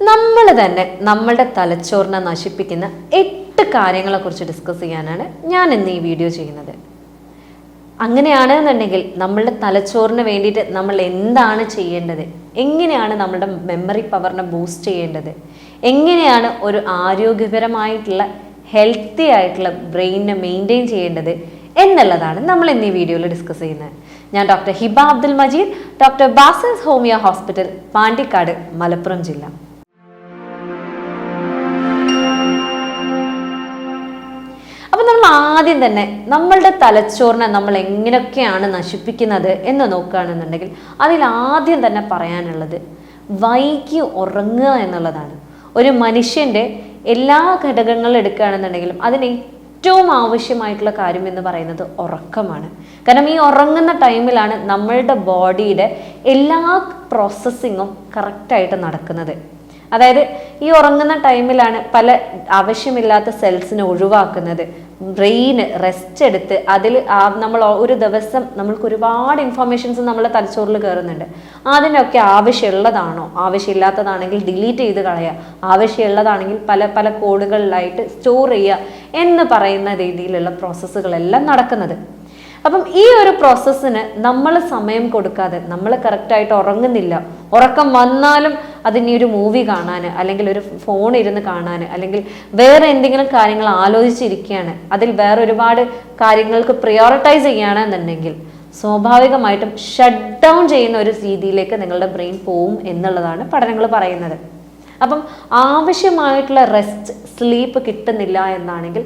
നമ്മൾ തന്നെ നമ്മളുടെ തലച്ചോറിനെ നശിപ്പിക്കുന്ന എട്ട് കാര്യങ്ങളെക്കുറിച്ച് ഡിസ്കസ് ചെയ്യാനാണ് ഞാൻ ഇന്ന് ഈ വീഡിയോ ചെയ്യുന്നത്. അങ്ങനെയാണെന്നുണ്ടെങ്കിൽ നമ്മളുടെ തലച്ചോറിന് വേണ്ടിയിട്ട് നമ്മൾ എന്താണ് ചെയ്യേണ്ടത്? എങ്ങനെയാണ് നമ്മളുടെ മെമ്മറി പവറിനെ ബൂസ്റ്റ് ചെയ്യേണ്ടത്? എങ്ങനെയാണ് ഒരു ആരോഗ്യപരമായിട്ടുള്ള ഹെൽത്തി ആയിട്ടുള്ള ബ്രെയിനിനെ മെയിന്റെയിൻ ചെയ്യേണ്ടത് എന്നുള്ളതാണ് നമ്മൾ ഇന്ന് ഈ വീഡിയോയിൽ ഡിസ്കസ് ചെയ്യുന്നത്. ഞാൻ doctor Hiba Abdul Majeed doctor Basil's homeo hospital Pandikkad Malappuram ജില്ല. ആദ്യം തന്നെ നമ്മളുടെ തലച്ചോറിനെ നമ്മൾ എങ്ങനെയൊക്കെയാണ് നശിപ്പിക്കുന്നത് എന്ന് നോക്കുകയാണെന്നുണ്ടെങ്കിൽ അതിൽ ആദ്യം തന്നെ പറയാനുള്ളത് വൈകി ഉറങ്ങുക എന്നുള്ളതാണ്. ഒരു മനുഷ്യന്റെ എല്ലാ ഘടകങ്ങളും എടുക്കുകയാണെന്നുണ്ടെങ്കിലും അതിന് ഏറ്റവും ആവശ്യമായിട്ടുള്ള കാര്യം എന്ന് പറയുന്നത് ഉറക്കമാണ്. കാരണം ഈ ഉറങ്ങുന്ന ടൈമിലാണ് നമ്മളുടെ ബോഡിയുടെ എല്ലാ പ്രോസസ്സിങ്ങും കറക്റ്റായിട്ട് നടക്കുന്നത്. അതായത് ഈ ഉറങ്ങുന്ന ടൈമിലാണ് പല ആവശ്യമില്ലാത്ത സെൽസിനെ ഒഴിവാക്കുന്നത്. ബ്രെയിന് റെസ്റ്റ് എടുത്ത് അതിൽ നമ്മൾ ഒരു ദിവസം നമ്മൾക്ക് ഒരുപാട് ഇൻഫർമേഷൻസ് നമ്മളെ തലച്ചോറിൽ കയറുന്നുണ്ട് അതിനൊക്കെ ആവശ്യമുള്ളതാണോ? ആവശ്യമില്ലാത്തതാണെങ്കിൽ ഡിലീറ്റ് ചെയ്ത് കളയുക. ആവശ്യമുള്ളതാണെങ്കിൽ പല പല കോഡുകളിലായിട്ട് സ്റ്റോർ ചെയ്യുക എന്ന് പറയുന്ന രീതിയിലുള്ള പ്രോസസ്സുകളെല്ലാം നടക്കുന്നത്. അപ്പം ഈ ഒരു പ്രോസസ്സിന് നമ്മൾ സമയം കൊടുക്കാതെ നമ്മൾ കറക്റ്റായിട്ട് ഉറങ്ങുന്നില്ല. ഉറക്കം വന്നാലും അതിനി ഒരു മൂവി കാണാൻ അല്ലെങ്കിൽ ഒരു ഫോൺ ഇരുന്ന് കാണാൻ അല്ലെങ്കിൽ വേറെ എന്തെങ്കിലും കാര്യങ്ങൾ ആലോചിച്ചിരിക്കുകയാണ്. അതിൽ വേറെ ഒരുപാട് കാര്യങ്ങൾക്ക് പ്രയോറിറ്റൈസ് ചെയ്യുകയാണെന്നുണ്ടെങ്കിൽ സ്വാഭാവികമായിട്ടും ഷട്ട് ഡൗൺ ചെയ്യുന്ന ഒരു രീതിയിലേക്ക് നിങ്ങളുടെ ബ്രെയിൻ പോവും എന്നുള്ളതാണ് പഠനങ്ങൾ പറയുന്നത്. അപ്പം ആവശ്യമായിട്ടുള്ള റെസ്റ്റ് സ്ലീപ്പ് കിട്ടുന്നില്ല എന്നാണെങ്കിൽ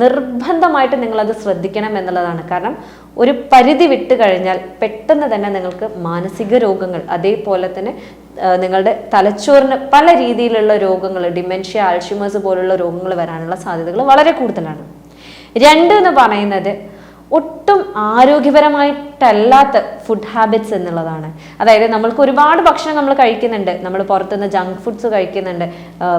നിർബന്ധമായിട്ട് നിങ്ങളത് ശ്രദ്ധിക്കണം എന്നുള്ളതാണ്. കാരണം ഒരു പരിധി വിട്ട് കഴിഞ്ഞാൽ പെട്ടെന്ന് തന്നെ നിങ്ങൾക്ക് മാനസിക രോഗങ്ങൾ അതേപോലെ തന്നെ നിങ്ങളുടെ തലച്ചോറിന് പല രീതിയിലുള്ള രോഗങ്ങൾ ഡിമെൻഷ്യ ആൾഷിമേഴ്സ് പോലുള്ള രോഗങ്ങൾ വരാനുള്ള സാധ്യതകൾ വളരെ കൂടുതലാണ്. രണ്ട് എന്ന് പറയുന്നത് ഒട്ടും ആരോഗ്യപരമായിട്ടല്ലാത്ത ഫുഡ് ഹാബിറ്റ്സ് എന്നുള്ളതാണ്. അതായത് നമ്മൾക്ക് ഒരുപാട് ഭക്ഷണം നമ്മൾ കഴിക്കുന്നുണ്ട്. നമ്മൾ പുറത്തുനിന്ന് ജങ്ക് ഫുഡ്സ് കഴിക്കുന്നുണ്ട്.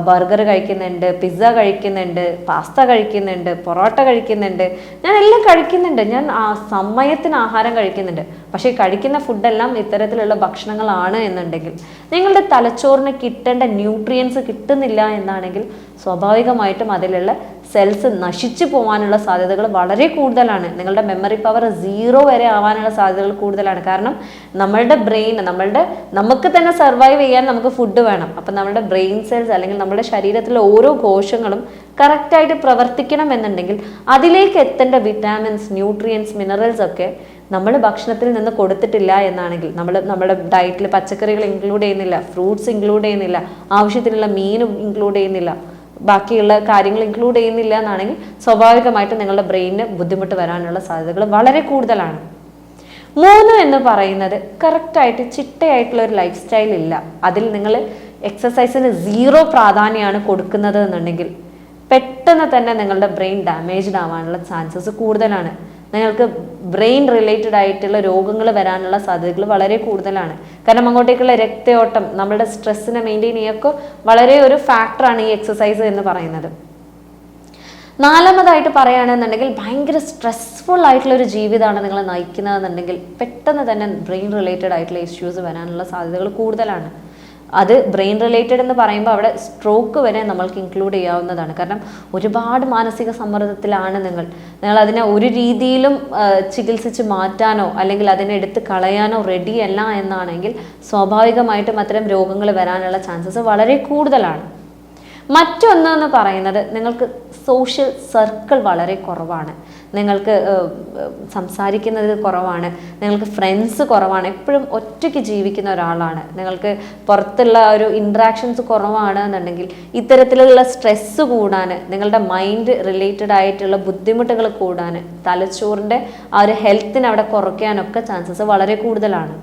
ബർഗർ കഴിക്കുന്നുണ്ട് പിസ്സ കഴിക്കുന്നുണ്ട് പാസ്ത കഴിക്കുന്നുണ്ട് പൊറോട്ട കഴിക്കുന്നുണ്ട്. ഞാൻ എല്ലാം കഴിക്കുന്നുണ്ട്. ഞാൻ ആ സമയത്തിന് ആഹാരം കഴിക്കുന്നുണ്ട്. പക്ഷേ കഴിക്കുന്ന ഫുഡെല്ലാം ഇത്തരത്തിലുള്ള ഭക്ഷണങ്ങളാണ് എന്നുണ്ടെങ്കിൽ നിങ്ങളുടെ തലച്ചോറിന് കിട്ടേണ്ട ന്യൂട്രിയൻസ് കിട്ടുന്നില്ല എന്നാണെങ്കിൽ സ്വാഭാവികമായിട്ടും അതിലുള്ള സെൽസ് നശിച്ചു പോകാനുള്ള സാധ്യതകൾ വളരെ കൂടുതലാണ്. നിങ്ങളുടെ മെമ്മറി പവർ സീറോ വരെ ആവാനുള്ള സാധ്യതകൾ കൂടുതലാണ്. കാരണം നമ്മളുടെ ബ്രെയിൻ നമ്മളുടെ നമുക്ക് തന്നെ സർവൈവ് ചെയ്യാൻ നമുക്ക് ഫുഡ് വേണം. അപ്പം നമ്മുടെ ബ്രെയിൻ സെൽസ് അല്ലെങ്കിൽ നമ്മുടെ ശരീരത്തിലെ ഓരോ കോശങ്ങളും കറക്റ്റായിട്ട് പ്രവർത്തിക്കണം എന്നുണ്ടെങ്കിൽ അതിലേക്ക് എത്തേണ്ട വിറ്റാമിൻസ് ന്യൂട്രിയൻസ് മിനറൽസ് ഒക്കെ നമ്മൾ ഭക്ഷണത്തിൽ നിന്ന് കൊടുത്തിട്ടില്ല എന്നാണെങ്കിൽ നമ്മൾ നമ്മുടെ ഡയറ്റിൽ പച്ചക്കറികൾ ഇൻക്ലൂഡ് ചെയ്യുന്നില്ല ഫ്രൂട്ട്സ് ഇൻക്ലൂഡ് ചെയ്യുന്നില്ല ആവശ്യത്തിനുള്ള മീനും ഇൻക്ലൂഡ് ചെയ്യുന്നില്ല ബാക്കിയുള്ള കാര്യങ്ങൾ ഇൻക്ലൂഡ് ചെയ്യുന്നില്ല എന്നാണെങ്കിൽ സ്വാഭാവികമായിട്ടും നിങ്ങളുടെ ബ്രെയിനിന് ബുദ്ധിമുട്ട് വരാനുള്ള സാധ്യതകൾ വളരെ കൂടുതലാണ്. മൂന്ന് എന്ന് പറയുന്നത് കറക്റ്റായിട്ട് ചിട്ടയായിട്ടുള്ള ഒരു ലൈഫ് സ്റ്റൈൽ ഇല്ല. അതിൽ നിങ്ങൾ എക്സസൈസിന് സീറോ പ്രാധാന്യമാണ് കൊടുക്കുന്നത് എന്നുണ്ടെങ്കിൽ പെട്ടെന്ന് തന്നെ നിങ്ങളുടെ ബ്രെയിൻ ഡാമേജ്ഡ് ആവാനുള്ള ചാൻസസ് കൂടുതലാണ്. നിങ്ങൾക്ക് ബ്രെയിൻ റിലേറ്റഡ് ആയിട്ടുള്ള രോഗങ്ങൾ വരാനുള്ള സാധ്യതകൾ വളരെ കൂടുതലാണ്. കാരണം അങ്ങോട്ടേക്കുള്ള രക്തയോട്ടം നമ്മുടെ സ്ട്രെസ്സിനെ മെയിന്റെയിൻ ചെയ്യൊക്കെ വളരെ ഒരു ഫാക്ടറാണ് ഈ എക്സസൈസ് എന്ന് പറയുന്നത്. നാലാമതായിട്ട് പറയുകയാണെന്നുണ്ടെങ്കിൽ ഭയങ്കര സ്ട്രെസ്ഫുൾ ആയിട്ടുള്ള ഒരു ജീവിതമാണ് നിങ്ങൾ നയിക്കുന്നതെന്നുണ്ടെങ്കിൽ പെട്ടെന്ന് തന്നെ ബ്രെയിൻ റിലേറ്റഡ് ആയിട്ടുള്ള ഇഷ്യൂസ് വരാനുള്ള സാധ്യതകൾ കൂടുതലാണ്. അത് ബ്രെയിൻ റിലേറ്റഡ് എന്ന് പറയുമ്പോൾ അവിടെ സ്ട്രോക്ക് വരെ നമ്മൾക്ക് ഇൻക്ലൂഡ് ചെയ്യാവുന്നതാണ്. കാരണം ഒരുപാട് മാനസിക സമ്മർദ്ദത്തിലാണ് നിങ്ങൾ. നിങ്ങൾ അതിനെ ഒരു രീതിയിലും ചികിത്സിച്ച് മാറ്റാനോ അല്ലെങ്കിൽ അതിനെ എടുത്ത് കളയാനോ റെഡി അല്ല എന്നാണെങ്കിൽ സ്വാഭാവികമായിട്ടും അത്തരം രോഗങ്ങൾ വരാനുള്ള ചാൻസസ് വളരെ കൂടുതലാണ്. മറ്റൊന്ന് എന്ന് പറയുന്നത് നിങ്ങൾക്ക് സോഷ്യൽ സർക്കിൾ വളരെ കുറവാണ്. നിങ്ങൾക്ക് സംസാരിക്കുന്നത് കുറവാണ്. നിങ്ങൾക്ക് ഫ്രണ്ട്സ് കുറവാണ്. എപ്പോഴും ഒറ്റയ്ക്ക് ജീവിക്കുന്ന ഒരാളാണ്. നിങ്ങൾക്ക് പുറത്തുള്ള ഒരു ഇൻട്രാക്ഷൻസ് കുറവാണ് എന്നുണ്ടെങ്കിൽ ഇത്തരത്തിലുള്ള സ്ട്രെസ്സ് കൂടാൻ നിങ്ങളുടെ മൈൻഡ് റിലേറ്റഡ് ആയിട്ടുള്ള ബുദ്ധിമുട്ടുകൾ കൂടാൻ തലച്ചോറിന്റെ ആ ഒരു ഹെൽത്തിന് അവിടെ കുറയ്ക്കാനൊക്കെ ചാൻസസ് വളരെ കൂടുതലാണ്.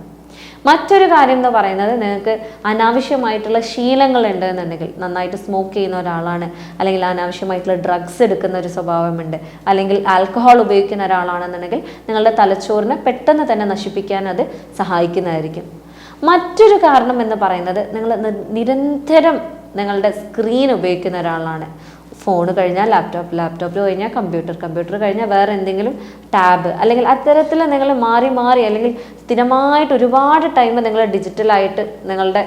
മറ്റൊരു കാര്യം എന്ന് പറയുന്നത് നിങ്ങൾക്ക് അനാവശ്യമായിട്ടുള്ള ശീലങ്ങൾ ഉണ്ട് എന്നുണ്ടെങ്കിൽ നന്നായിട്ട് സ്മോക്ക് ചെയ്യുന്ന ഒരാളാണ് അല്ലെങ്കിൽ അനാവശ്യമായിട്ടുള്ള ഡ്രഗ്സ് എടുക്കുന്ന ഒരു സ്വഭാവമുണ്ട് അല്ലെങ്കിൽ ആൽക്കഹോൾ ഉപയോഗിക്കുന്ന ഒരാളാണെന്നുണ്ടെങ്കിൽ നിങ്ങളുടെ തലച്ചോറിനെ പെട്ടെന്ന് തന്നെ നശിപ്പിക്കാൻ അത് സഹായിക്കുന്നതായിരിക്കും. മറ്റൊരു കാരണം എന്ന് പറയുന്നത് നിങ്ങൾ നിരന്തരം നിങ്ങളുടെ സ്ക്രീൻ ഉപയോഗിക്കുന്ന ഒരാളാണ്. ഫോൺ കഴിഞ്ഞാൽ ലാപ്ടോപ്പ് ലാപ്ടോപ്പ് കഴിഞ്ഞാൽ കമ്പ്യൂട്ടർ കമ്പ്യൂട്ടർ കഴിഞ്ഞാൽ വേറെ എന്തെങ്കിലും ടാബ് അല്ലെങ്കിൽ അത്തരത്തിൽ നിങ്ങൾ മാറി മാറി അല്ലെങ്കിൽ സ്ഥിരമായിട്ട് ഒരുപാട് ടൈം നിങ്ങൾ ഡിജിറ്റലായിട്ട് നിങ്ങളുടെ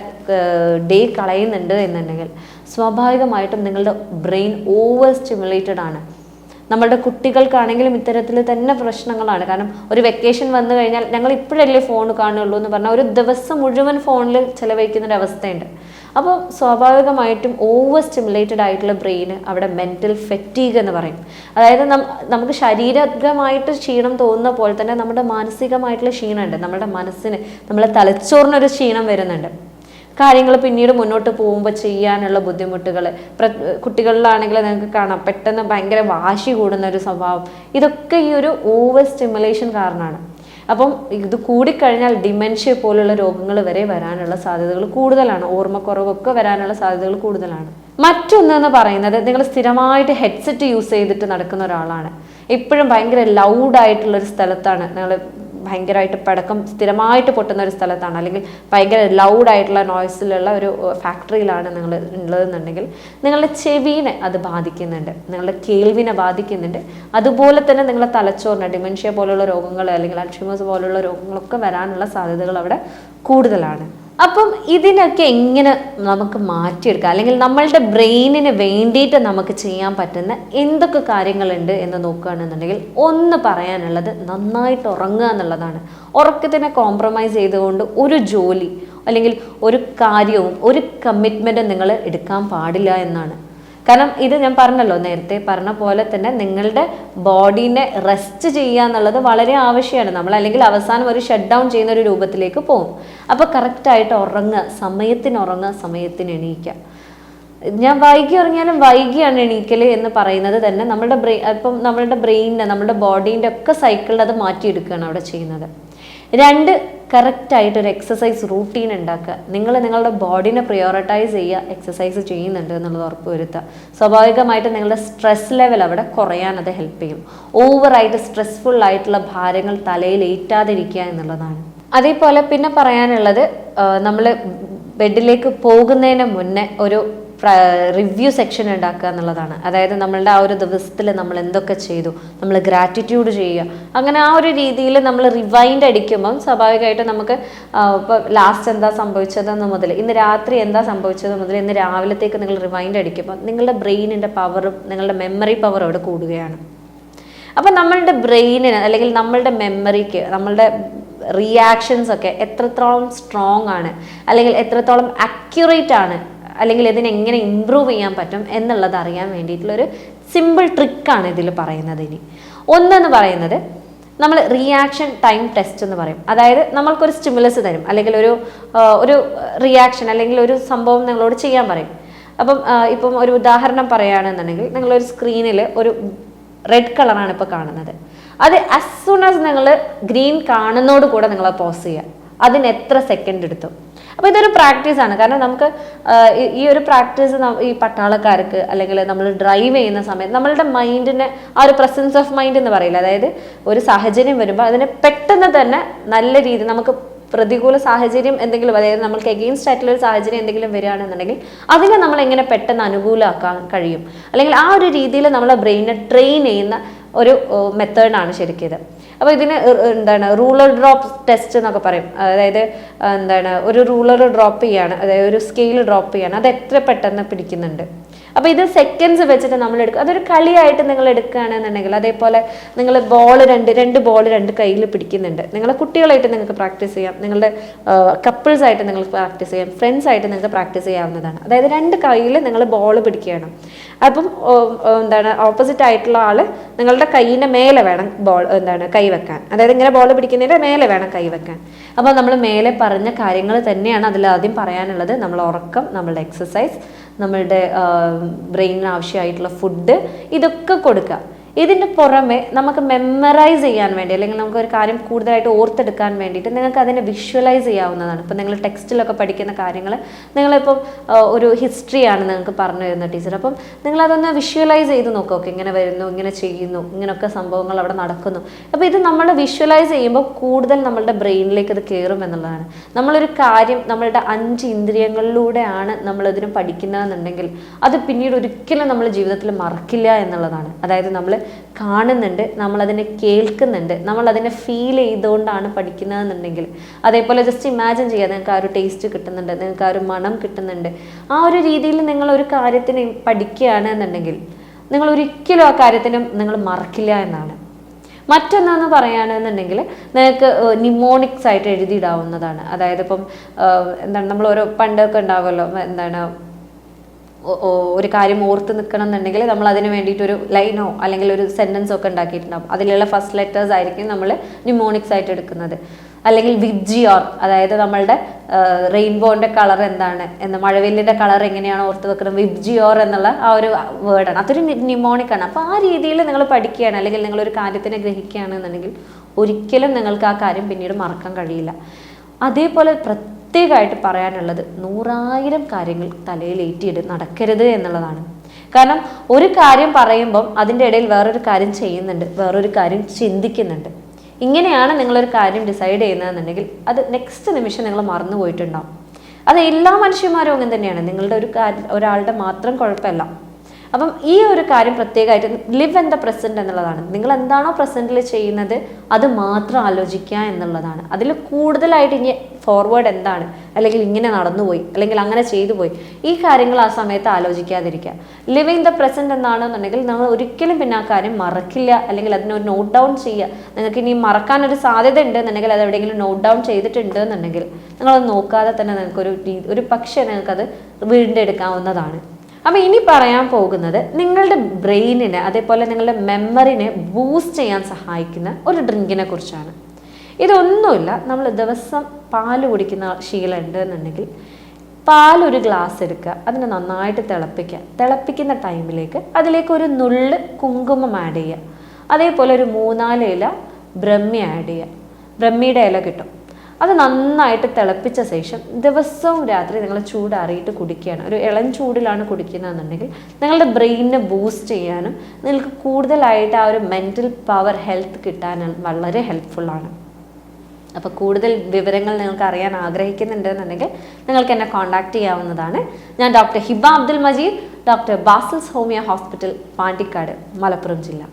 ഡേ കളയുന്നുണ്ട് എന്നുണ്ടെങ്കിൽ സ്വാഭാവികമായിട്ടും നിങ്ങളുടെ ബ്രെയിൻ ഓവർ സ്റ്റിമുലേറ്റഡ് ആണ്. നമ്മളുടെ കുട്ടികൾക്കാണെങ്കിലും ഇത്തരത്തിൽ തന്നെ പ്രശ്നങ്ങളാണ്. കാരണം ഒരു വെക്കേഷൻ വന്നു കഴിഞ്ഞാൽ ഞങ്ങൾ ഇപ്പോഴല്ലേ ഫോൺ കാണുള്ളൂ എന്ന് പറഞ്ഞാൽ ഒരു ദിവസം മുഴുവൻ ഫോണിൽ ചിലവഴിക്കുന്ന ഒരു അവസ്ഥയുണ്ട്. അപ്പോൾ സ്വാഭാവികമായിട്ടും ഓവർ സ്റ്റിമുലേറ്റഡ് ആയിട്ടുള്ള ബ്രെയിൻ അവിടെ മെന്റൽ ഫെറ്റീഗ് എന്ന് പറയും. അതായത് നമുക്ക് ശാരീരികമായിട്ട് ക്ഷീണം തോന്നുന്ന പോലെ തന്നെ നമ്മുടെ മാനസികമായിട്ടുള്ള ക്ഷീണമുണ്ട്. നമ്മുടെ മനസ്സിന് നമ്മളെ തലച്ചോറിനൊരു ക്ഷീണം വരുന്നുണ്ട്. കാര്യങ്ങൾ പിന്നീട് മുന്നോട്ട് പോകുമ്പോൾ ചെയ്യാനുള്ള ബുദ്ധിമുട്ടുകൾ കുട്ടികളിലാണെങ്കിൽ നിങ്ങൾക്ക് കാണാം പെട്ടെന്ന് ഭയങ്കര വാശി കൂടുന്ന ഒരു സ്വഭാവം. ഇതൊക്കെ ഈ ഒരു ഓവർ സ്റ്റിമുലേഷൻ കാരണമാണ്. അപ്പം ഇത് കൂടിക്കഴിഞ്ഞാൽ ഡിമെൻഷ്യ പോലുള്ള രോഗങ്ങൾ വരെ വരാനുള്ള സാധ്യതകൾ കൂടുതലാണ്. ഓർമ്മക്കുറവൊക്കെ വരാനുള്ള സാധ്യതകൾ കൂടുതലാണ്. മറ്റൊന്നെന്ന് പറയുന്നത് നിങ്ങൾ സ്ഥിരമായിട്ട് ഹെഡ്സെറ്റ് യൂസ് ചെയ്തിട്ട് നടക്കുന്ന ഒരാളാണ്. എപ്പോഴും ഭയങ്കര ലൗഡായിട്ടുള്ള ഒരു സ്ഥലത്താണ്. നിങ്ങൾ ഭയങ്കരമായിട്ട് പടക്കം സ്ഥിരമായിട്ട് പൊട്ടുന്ന ഒരു സ്ഥലത്താണ്. അല്ലെങ്കിൽ ഭയങ്കര ലൗഡായിട്ടുള്ള നോയ്സിലുള്ള ഒരു ഫാക്ടറിയിലാണ് നിങ്ങൾ ഉള്ളതെന്നുണ്ടെങ്കിൽ നിങ്ങളുടെ ചെവിനെ അത് ബാധിക്കുന്നുണ്ട്. നിങ്ങളുടെ കേൾവിനെ ബാധിക്കുന്നുണ്ട്. അതുപോലെ തന്നെ നിങ്ങളുടെ തലച്ചോറിന് ഡിമെൻഷ്യ പോലുള്ള രോഗങ്ങൾ അല്ലെങ്കിൽ അൽഷിമേഴ്സ് പോലുള്ള രോഗങ്ങളൊക്കെ വരാനുള്ള സാധ്യതകൾ അവിടെ കൂടുതലാണ്. അപ്പം ഇതിനൊക്കെ എങ്ങനെ നമുക്ക് മാറ്റിയെടുക്കാം? അല്ലെങ്കിൽ നമ്മളുടെ ബ്രെയിനിന് വേണ്ടിയിട്ട് നമുക്ക് ചെയ്യാൻ പറ്റുന്ന എന്തൊക്കെ കാര്യങ്ങളുണ്ട് എന്ന് നോക്കുകയാണെന്നുണ്ടെങ്കിൽ ഒന്ന് പറയാനുള്ളത് നന്നായിട്ട് ഉറങ്ങുക എന്നുള്ളതാണ്. ഉറക്കത്തിനെ കോംപ്രമൈസ് ചെയ്തുകൊണ്ട് ഒരു ജോലി അല്ലെങ്കിൽ ഒരു കാര്യവും ഒരു കമ്മിറ്റ്മെന്റും നിങ്ങൾ എടുക്കാൻ പാടില്ല എന്നാണ്. കാരണം ഇത് ഞാൻ പറഞ്ഞല്ലോ നേരത്തെ പറഞ്ഞ പോലെ തന്നെ നിങ്ങളുടെ ബോഡീനെ റെസ്റ്റ് ചെയ്യുക എന്നുള്ളത് വളരെ ആവശ്യമാണ്. നമ്മൾ അല്ലെങ്കിൽ അവസാനം ഒരു ഷട്ട് ഡൗൺ ചെയ്യുന്ന ഒരു രൂപത്തിലേക്ക് പോകും. അപ്പോൾ കറക്റ്റായിട്ട് ഉറങ്ങുക സമയത്തിന് ഉറങ്ങുക സമയത്തിന് എണീക്കുക. ഞാൻ വൈകി ഉറങ്ങിയാലും വൈകിയാണ് എണീക്കൽ എന്ന് പറയുന്നത് തന്നെ നമ്മുടെ ബ്രെയിൻ ഇപ്പം നമ്മുടെ ബ്രെയിനിന്റെ നമ്മുടെ ബോഡീന്റെ ഒക്കെ സൈക്കിളിൽ അത് മാറ്റിയെടുക്കുകയാണ് അവിടെ ചെയ്യുന്നത്. രണ്ട് കറക്റ്റായിട്ട് ഒരു എക്സസൈസ് റൂട്ടീൻ ഉണ്ടാക്കുക. നിങ്ങൾ നിങ്ങളുടെ ബോഡീനെ പ്രിയോറിറ്റൈസ് ചെയ്യുക എക്സസൈസ് ചെയ്യുന്നുണ്ട് എന്നുള്ളത് ഉറപ്പ് വരുത്തുക. സ്വാഭാവികമായിട്ട് നിങ്ങളുടെ സ്ട്രെസ് ലെവൽ അവിടെ കുറയാൻ അത് ഹെൽപ്പ് ചെയ്യും. ഓവറായിട്ട് സ്ട്രെസ്ഫുൾ ആയിട്ടുള്ള ഭാരങ്ങൾ തലയിൽ ഏറ്റാതിരിക്കുക എന്നുള്ളതാണ്. അതേപോലെ പിന്നെ പറയാനുള്ളത് നമ്മൾ ബെഡിലേക്ക് പോകുന്നതിന് മുന്നേ ഒരു റിവ്യൂ സെക്ഷൻ ഉണ്ടാക്കുക എന്നുള്ളതാണ്. അതായത് നമ്മളുടെ ആ ഒരു ദിവസത്തിൽ നമ്മൾ എന്തൊക്കെ ചെയ്തു നമ്മൾ ഗ്രാറ്റിറ്റ്യൂഡ് ചെയ്യുക. അങ്ങനെ ആ ഒരു രീതിയിൽ നമ്മൾ റിവൈൻഡ് അടിക്കുമ്പം സ്വാഭാവികമായിട്ട് നമുക്ക് ഇപ്പോൾ ലാസ്റ്റ് എന്താ സംഭവിച്ചതെന്ന് മുതൽ ഇന്ന് രാത്രി എന്താ സംഭവിച്ചത് മുതൽ ഇന്ന് രാവിലത്തേക്ക് നിങ്ങൾ റിവൈൻഡ് അടിക്കുമ്പോൾ നിങ്ങളുടെ ബ്രെയിനിന്റെ പവറും നിങ്ങളുടെ മെമ്മറി പവറും അവിടെ കൂടുകയാണ്. അപ്പം നമ്മളുടെ ബ്രെയിനിന് അല്ലെങ്കിൽ നമ്മളുടെ മെമ്മറിക്ക് നമ്മളുടെ റിയാക്ഷൻസ് ഒക്കെ എത്രത്തോളം സ്ട്രോങ് ആണ് അല്ലെങ്കിൽ എത്രത്തോളം അക്യുറേറ്റ് ആണ് അല്ലെങ്കിൽ ഇതിനെങ്ങനെ ഇമ്പ്രൂവ് ചെയ്യാൻ പറ്റും എന്നുള്ളത് അറിയാൻ വേണ്ടിയിട്ടുള്ളൊരു സിമ്പിൾ ട്രിക്കാണ് ഇതിൽ പറയുന്നത് ഇനി. ഒന്നെന്ന് പറയുന്നത് നമ്മൾ റിയാക്ഷൻ ടൈം ടെസ്റ്റ് എന്ന് പറയും. അതായത് നമ്മൾക്കൊരു സ്റ്റിമുലസ് തരും. അല്ലെങ്കിൽ ഒരു ഒരു റിയാക്ഷൻ അല്ലെങ്കിൽ ഒരു സംഭവം നിങ്ങളോട് ചെയ്യാൻ പറയും. അപ്പം ഇപ്പം ഒരു ഉദാഹരണം പറയുകയാണെന്നുണ്ടെങ്കിൽ നിങ്ങളൊരു സ്ക്രീനിൽ ഒരു റെഡ് കളറാണ് ഇപ്പോൾ കാണുന്നത്. അത് ആസ് സൂൺ ആസ് നിങ്ങൾ ഗ്രീൻ കാണുന്നതോട് കൂടെ നിങ്ങൾ പോസ് ചെയ്യുക. അതിന് എത്ര സെക്കൻഡ് എടുത്തു. അപ്പോൾ ഇതൊരു പ്രാക്ടീസാണ് കാരണം നമുക്ക് ഈ ഒരു പ്രാക്ടീസ് ഈ പട്ടാളക്കാർക്ക് അല്ലെങ്കിൽ നമ്മൾ ഡ്രൈവ് ചെയ്യുന്ന സമയത്ത് നമ്മളുടെ മൈൻഡിനെ ആ ഒരു പ്രസൻസ് ഓഫ് മൈൻഡ് എന്ന് പറയില്ല? അതായത് ഒരു സാഹചര്യം വരുമ്പോൾ അതിനെ പെട്ടെന്ന് തന്നെ നല്ല രീതി നമുക്ക് പ്രതികൂല സാഹചര്യം എന്തെങ്കിലും അതായത് നമ്മൾക്ക് എഗെയിൻസ്റ്റ് ആയിട്ടുള്ള ഒരു സാഹചര്യം എന്തെങ്കിലും വരികയാണെന്നുണ്ടെങ്കിൽ അതിനെ നമ്മൾ എങ്ങനെ പെട്ടെന്ന് അനുകൂലമാക്കാൻ കഴിയും? അല്ലെങ്കിൽ ആ ഒരു രീതിയിൽ നമ്മളെ ബ്രെയിനെ ട്രെയിൻ ചെയ്യുന്ന ഒരു മെത്തേഡാണ് ശരിക്കും അപ്പോൾ ഇതിന് എന്താണ് റൂളർ ഡ്രോപ്പ് ടെസ്റ്റ് എന്നൊക്കെ പറയും. അതായത് എന്താണ് ഒരു റൂളർ ഡ്രോപ്പ് ചെയ്യാണ് അതായത് ഒരു സ്കെയിൽ ഡ്രോപ്പ് ചെയ്യാണ്. അത് എത്ര പെട്ടെന്ന് പിടിക്കുന്നുണ്ട്? അപ്പോൾ ഇത് സെക്കൻഡ്സ് വെച്ചിട്ട് നമ്മൾ എടുക്കുക അതൊരു കളിയായിട്ട് നിങ്ങൾ എടുക്കുകയാണെന്നുണ്ടെങ്കിൽ അതേപോലെ നിങ്ങൾ ബോൾ രണ്ട് രണ്ട് ബോൾ രണ്ട് കയ്യിൽ പിടിക്കുന്നുണ്ട്. നിങ്ങളെ കുട്ടികളായിട്ട് നിങ്ങൾക്ക് പ്രാക്ടീസ് ചെയ്യാം. നിങ്ങളുടെ കപ്പിൾസ് ആയിട്ട് നിങ്ങൾക്ക് പ്രാക്ടീസ് ചെയ്യാം. ഫ്രണ്ട്സ് ആയിട്ട് നിങ്ങൾക്ക് പ്രാക്ടീസ് ചെയ്യാവുന്നതാണ്. അതായത് രണ്ട് കയ്യിൽ നിങ്ങൾ ബോൾ പിടിക്കുകയാണ്. അപ്പം എന്താണ് ഓപ്പോസിറ്റ് ആയിട്ടുള്ള ആൾ നിങ്ങളുടെ കൈയിന്റെ മേലെ വേണം ബോൾ എന്താണ് കൈ വെക്കാൻ. അതായത് ഇങ്ങനെ ബോൾ പിടിക്കുന്നതിന്റെ മേലെ വേണം കൈ വെക്കാൻ. അപ്പോൾ നമ്മൾ മേലെ പറഞ്ഞ കാര്യങ്ങൾ തന്നെയാണ് അതിൽ ആദ്യം പറയാനുള്ളത്. നമ്മൾ ഉറക്കം നമ്മളുടെ എക്സസൈസ് നമ്മളുടെ ബ്രെയിനിന് ആവശ്യമായിട്ടുള്ള ഫുഡ് ഇതൊക്കെ കൊടുക്കുക. ഇതിന്റെ പുറമെ നമുക്ക് മെമ്മറൈസ് ചെയ്യാൻ വേണ്ടി അല്ലെങ്കിൽ നമുക്ക് ഒരു കാര്യം കൂടുതലായിട്ട് ഓർത്തെടുക്കാൻ വേണ്ടിയിട്ട് നിങ്ങൾക്ക് അതിനെ വിഷ്വലൈസ് ചെയ്യാവുന്നതാണ്. ഇപ്പോൾ നിങ്ങൾ ടെക്സ്റ്റിലൊക്കെ പഠിക്കുന്ന കാര്യങ്ങൾ നിങ്ങളിപ്പം ഒരു ഹിസ്റ്ററിയാണ് നിങ്ങൾക്ക് പറഞ്ഞു തരുന്ന ടീച്ചർ. അപ്പം നിങ്ങളതൊന്ന് വിഷ്വലൈസ് ചെയ്ത് നോക്കുക ഇങ്ങനെ വരുന്നു ഇങ്ങനെ ചെയ്യുന്നു ഇങ്ങനെയൊക്കെ സംഭവങ്ങൾ അവിടെ നടക്കുന്നു. അപ്പോൾ ഇത് നമ്മൾ വിഷ്വലൈസ് ചെയ്യുമ്പോൾ കൂടുതൽ നമ്മളുടെ ബ്രെയിനിലേക്ക് അത് കയറും എന്നുള്ളതാണ്. നമ്മളൊരു കാര്യം നമ്മളുടെ അഞ്ച് ഇന്ദ്രിയങ്ങളിലൂടെയാണ് നമ്മളതിനും പഠിക്കുന്നതെന്നുണ്ടെങ്കിൽ അത് പിന്നീട് ഒരിക്കലും നമ്മൾ ജീവിതത്തിൽ മറക്കില്ല എന്നുള്ളതാണ്. അതായത് നമ്മൾ കാണുന്നുണ്ട് നമ്മളതിനെ കേൾക്കുന്നുണ്ട് നമ്മളതിനെ ഫീൽ ചെയ്തുകൊണ്ടാണ് പഠിക്കുന്നതെന്നുണ്ടെങ്കിൽ. അതേപോലെ ജസ്റ്റ് ഇമാജിൻ ചെയ്യുക നിങ്ങൾക്ക് ആ ഒരു ടേസ്റ്റ് കിട്ടുന്നുണ്ട് നിങ്ങൾക്ക് ആ ഒരു മണം കിട്ടുന്നുണ്ട്. ആ ഒരു രീതിയിൽ നിങ്ങൾ ഒരു കാര്യത്തിന് പഠിക്കുകയാണ് എന്നുണ്ടെങ്കിൽ നിങ്ങൾ ഒരിക്കലും ആ കാര്യത്തിനും നിങ്ങൾ മറക്കില്ല എന്നാണ്. മറ്റൊന്നാന്ന് പറയുകയാണെന്നുണ്ടെങ്കിൽ നിങ്ങൾക്ക് നിമോണിക്സ് ആയിട്ട് എഴുതിയിടാവുന്നതാണ്. അതായത് ഇപ്പം എന്താണ് നമ്മൾ ഓരോ പണ്ടൊക്കെ ഉണ്ടാവുമല്ലോ എന്താണ് ഒരു കാര്യം ഓർത്ത് നിൽക്കണം എന്നുണ്ടെങ്കിൽ നമ്മൾ അതിന് വേണ്ടിയിട്ട് ഒരു ലൈനോ അല്ലെങ്കിൽ ഒരു സെന്റൻസോ ഒക്കെ ഉണ്ടാക്കിയിട്ടുണ്ടാകും അതിലുള്ള ഫസ്റ്റ് ലെറ്റേഴ്സ് ആയിരിക്കും നമ്മൾ ന്യൂമോണിക്സ് ആയിട്ട് എടുക്കുന്നത്. അല്ലെങ്കിൽ വിബ്ജിയോർ അതായത് നമ്മളുടെ റെയിൻബോന്റെ കളർ എന്താണ് എന്ന് മഴവില്ലിന്റെ കളർ എങ്ങനെയാണ് ഓർത്ത് വെക്കുന്നത് വിബ്ജിയോർ എന്നുള്ള ആ ഒരു വേർഡാണ് അതൊരു ന്യൂമോണിക് ആണ്. അപ്പോൾ ആ രീതിയിൽ നിങ്ങൾ പഠിക്കുകയാണ് അല്ലെങ്കിൽ നിങ്ങൾ ഒരു കാര്യത്തിനെ ഗ്രഹിക്കുകയാണെന്നുണ്ടെങ്കിൽ ഒരിക്കലും നിങ്ങൾക്ക് ആ കാര്യം പിന്നീട് മറക്കാൻ കഴിയില്ല. അതേപോലെ പ്രത്യേകമായിട്ട് പറയാനുള്ളത് നൂറായിരം കാര്യങ്ങൾ തലയിൽ ഏറ്റിയിട്ട് നടക്കരുത് എന്നുള്ളതാണ്. കാരണം ഒരു കാര്യം പറയുമ്പം അതിന്റെ ഇടയിൽ വേറൊരു കാര്യം ചെയ്യുന്നുണ്ട് വേറൊരു കാര്യം ചിന്തിക്കുന്നുണ്ട്. ഇങ്ങനെയാണ് നിങ്ങളൊരു കാര്യം ഡിസൈഡ് ചെയ്യുന്നതെന്നുണ്ടെങ്കിൽ അത് നെക്സ്റ്റ് നിമിഷം നിങ്ങൾ മറന്നു പോയിട്ടുണ്ടാവും. അത് എല്ലാ മനുഷ്യന്മാരും അങ്ങനെ തന്നെയാണ്. നിങ്ങളുടെ ഒരു കാര്യം ഒരാളുടെ മാത്രം കുഴപ്പമല്ല. അപ്പം ഈ ഒരു കാര്യം പ്രത്യേകമായിട്ട് ലിവ് എൻ ദ പ്രസന്റ് എന്നുള്ളതാണ്. നിങ്ങൾ എന്താണോ പ്രസന്റിൽ ചെയ്യുന്നത് അത് മാത്രം ആലോചിക്കുക എന്നുള്ളതാണ്. അതിൽ കൂടുതലായിട്ട് ഇനി ഫോർവേഡ് എന്താണ്? അല്ലെങ്കിൽ ഇങ്ങനെ നടന്നുപോയി അല്ലെങ്കിൽ അങ്ങനെ ചെയ്തു പോയി ഈ കാര്യങ്ങൾ ആ സമയത്ത് ആലോചിക്കാതിരിക്കുക. ലിവിങ് ദ പ്രസന്റ് എന്താണെന്നുണ്ടെങ്കിൽ നിങ്ങൾ ഒരിക്കലും പിന്നെ ആ കാര്യം മറക്കില്ല. അല്ലെങ്കിൽ അതിനൊരു നോട്ട് ഡൗൺ ചെയ്യുക. നിങ്ങൾക്ക് ഇനി മറക്കാനൊരു സാധ്യത ഉണ്ടെന്നുണ്ടെങ്കിൽ അത് എവിടെയെങ്കിലും നോട്ട് ഡൗൺ ചെയ്തിട്ടുണ്ട് എന്നുണ്ടെങ്കിൽ നിങ്ങളത് നോക്കാതെ തന്നെ നിങ്ങൾക്കൊരു ഒരു പക്ഷേ നിങ്ങൾക്കത് വീണ്ടെടുക്കാവുന്നതാണ്. അപ്പോൾ ഇനി പറയാൻ പോകുന്നത് നിങ്ങളുടെ ബ്രെയിനിന് അതേപോലെ നിങ്ങളുടെ മെമ്മറിനെ ബൂസ്റ്റ് ചെയ്യാൻ സഹായിക്കുന്ന ഒരു ഡ്രിങ്കിനെ കുറിച്ചാണ്. ഇതൊന്നുമില്ല നമ്മൾ ദിവസം പാൽ കുടിക്കുന്ന ശീലമുണ്ട് എന്നുണ്ടെങ്കിൽ പാൽ ഒരു ഗ്ലാസ് എടുക്കുക അതിനെ നന്നായിട്ട് തിളപ്പിക്കുക. തിളപ്പിക്കുന്ന ടൈമിലേക്ക് അതിലേക്ക് ഒരു നുള്ള് കുങ്കുമം ആഡ് ചെയ്യുക. അതേപോലെ ഒരു മൂന്നാൽ ഇല ബ്രഹ്മി ആഡ് ചെയ്യുക. ബ്രഹ്മിയുടെ ഇല കിട്ടും. അത് നന്നായിട്ട് തിളപ്പിച്ച ശേഷം ദിവസവും രാത്രി നിങ്ങൾ ചൂടാറിയിട്ട് കുടിക്കുകയാണ്. ഒരു ഇളം ചൂടിലാണ് കുടിക്കുന്നതെന്നുണ്ടെങ്കിൽ നിങ്ങളുടെ ബ്രെയിനിനെ ബൂസ്റ്റ് ചെയ്യാനും നിങ്ങൾക്ക് കൂടുതലായിട്ട് ആ ഒരു മെന്റൽ പവർ ഹെൽത്ത് കിട്ടാനും വളരെ ഹെൽപ്ഫുള്ളാണ് അപ്പോൾ കൂടുതൽ വിവരങ്ങൾ നിങ്ങൾക്ക് അറിയാൻ ആഗ്രഹിക്കുന്നുണ്ടെന്നുണ്ടെങ്കിൽ നിങ്ങൾക്ക് എന്നെ കോൺടാക്ട് ചെയ്യാവുന്നതാണ്. ഞാൻ doctor Hiba Abdul Majeed doctor Basil's homeo hospital Pandikkad Malappuram ജില്ല.